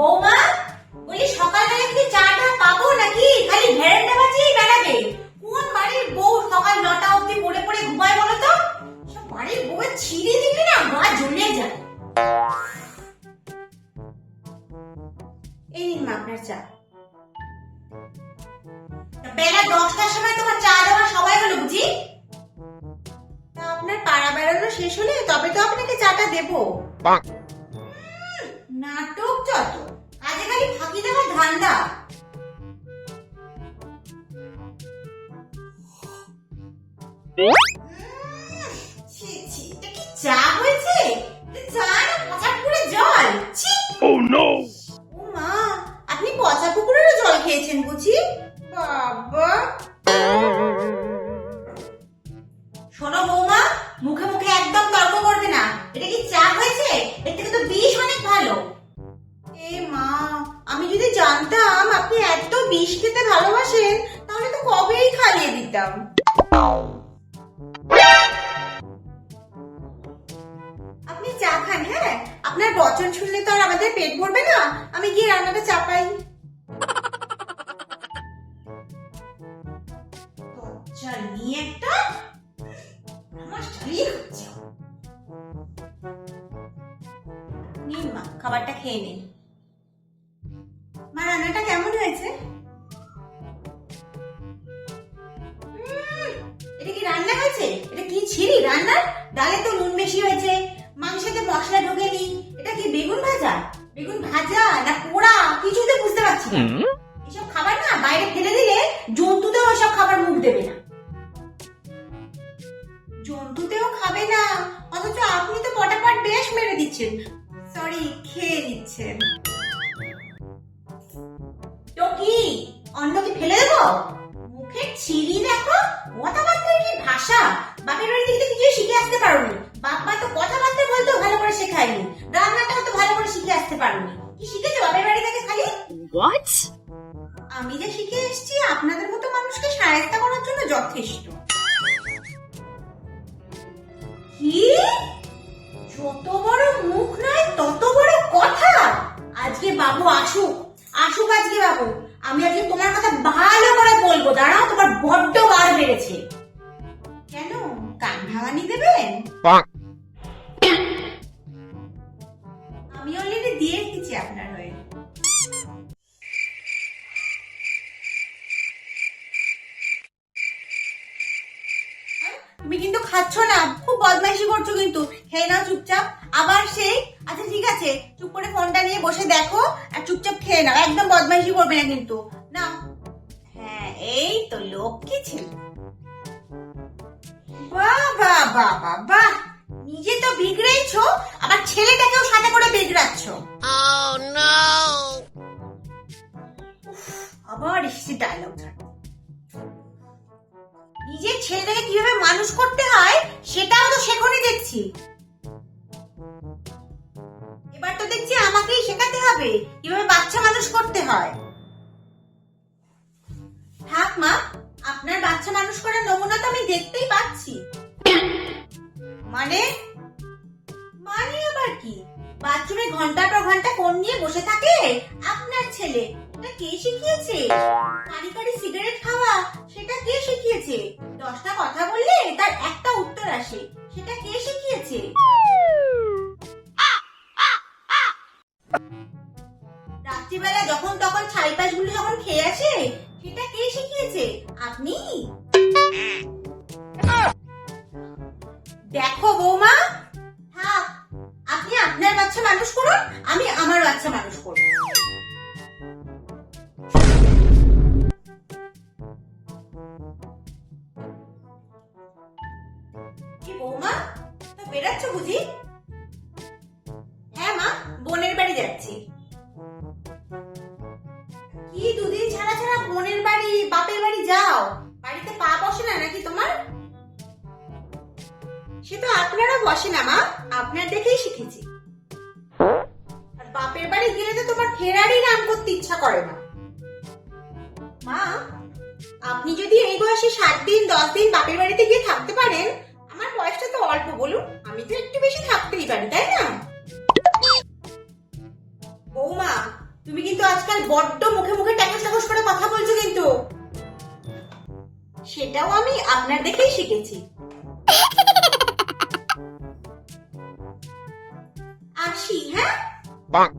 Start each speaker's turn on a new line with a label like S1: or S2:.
S1: বৌমা বলি সকালবেলা কি চাটা পাবো নাকি? খালি ভেড়াটা বাজিয়ে বেড়াবে। কোন বাড়ির বউ সকাল নটা অবধি পড়ে পড়ে ঘুমায় বলো তো? সব বাড়ির বউ ছিঁড়ে দিবি না গা জ্বলে যায়। এই নিন মা আপনার চা। বেলা দশটার সময় তোমার চা দেওয়া সবাই হলো বুঝি? আপনার পাড়া বেড়ানো শেষ হলে তবে তো আপনাকে চাটা দেবো। নাটক কাজে চা হয়েছে? চা না পচা পুকুরের জল।
S2: oh
S1: ও মা আপনি পচা পুকুরেরও জল খেয়েছেন বুঝি? বাবা। খাইয়ে আপনি চা খান হ্যাঁ? আপনার বচন শুনলে তো আর আমাদের পেট ভরবে না। আমি গিয়ে রান্নাটা চাপাই নিয়ে একটা মা, খাবারটা খেয়ে নিন। মা, রান্নাটা কেমন হয়েছে? হয়েছে এটা কি ছিরি রান্নার? ডালে তো নুন বেশি হয়েছে। মাংসেতে মশলা ঢোকেনি। এটা কি বেগুন ভাজা? বেগুন ভাজা না পোড়া? কিছুতে বুঝতে পারছি না। এসব খাবার না বাইরে ফেলে দিলে জন্তুতেও এসব খাবার মুখ দেবে না। জন্তুতেও খাবে না। অথচ আপনি তো পটাপট বেশ মেরে দিচ্ছেন। সরি খেয়ে নিচ্ছেন তো কি? অন্য কি ফেলে দেবো? কি বাপের বাড়ি থেকে তো কিছুই শিখে আসতে পারোনি। বাপ মা তো কথাবার্তা বলতেও ভালো করে শেখায়নি। রান্নাটাও তো ভালো করে শিখে আসতে পারোনি। কি শিখেছো বাপের বাড়ি থেকে খালি? আমি যে শিখে এসেছি আপনাদের মতো মানুষকে সাহায্য করার জন্য যথেষ্ট। কি? যত বড় মুখ নয় তত বড় কথা! আজকে বাবু আসুক আসুক আজকে বাবু। আমি আজকে তোমার কথা ভালো করে বলব। দাঁড়াও তোমার বড্ড বার বেড়েছে। কেন? কান ভাঙানি দেবেন? আমি অলরেডি দিয়ে এসেছি আপনার হয়ে। তুমি কিন্তু খাচ্ছ না খুব বদমাইশি করছ কিন্তু। খেয়ে নাও চুপচাপ। আবার সেই আচ্ছা ঠিক আছে চুপ করে ফোনটা নিয়ে বসে দেখো আর চুপচাপ খেয়ে নাও। একদম বদমাইশি করবে না কিন্তু। না। হ্যাঁ এই তো লক্ষ্মী ছেলে। বাহ বাহ বাহ! বাহ বাহ নিজে তো বিগড়েইছো আবার ছেলেটাকেও সাথে করে বিগড়াচ্ছ।
S3: Oh!
S1: আবার এসেছে ডায়লগ নিজের ছেলেটাকে কীভাবে মানুষ করতে হয় সেটাও তো শেখনি দেখছি। এবার তো দেখছি আমাকেই শেখাতে হবে কীভাবে বাচ্চা মানুষ করতে হয়। বাচ্চা মানুষ করার নমুনা তো আমি দেখতেই পাচ্ছি। মানে? মানে আবার কি? বাথরুমে ঘণ্টার পর ঘণ্টা ফোন নিয়ে বসে থাকে? আপনার ছেলে কে শিখিয়েছে? কারি কারি সিগারেট খাওয়া, সেটা কে শিখিয়েছে? দশটা কথা বললে তার একটা উত্তর আসে, সেটা কে শিখিয়েছে? রাত্রিবেলা যখন তখন ছাইপাশগুলো যখন খেয়ে আসে শিখিয়েছে আপনি? দেখো বৌমা। থাক, আপনি আপনার বাচ্চা মানুষ করুন, আমি আমার বাচ্চা মানুষ করব। বৌমা, তো বেরাচ্ছ বুঝি? বাড়িতে পা বসে না নাকি তোমার? সে তো আপনারা বসে না, মা। আপনার দেখেই শিখেছি। আর বাপের বাড়ি গেলে তো তোমার ফেরারই নাম করতে ইচ্ছা করে না। মা, আপনি যদি এই বয়সে সাত দিন, দশ দিন বাপের বাড়িতে গিয়ে থাকতে পারেন, আমার বয়সটা তো অল্প, বলুন। আমি তো একটু বেশি থাকতেই পারি, তাই না? বৌমা, তুমি কিন্তু আজকাল বড্ড মুখে মুখে ট্যাকস ট্যাকস করে কথা বলছো কিন্তু। সেটাও আমি আপনার দেখেই শিখেছি। আসি হ্যাঁ?
S3: Bonk.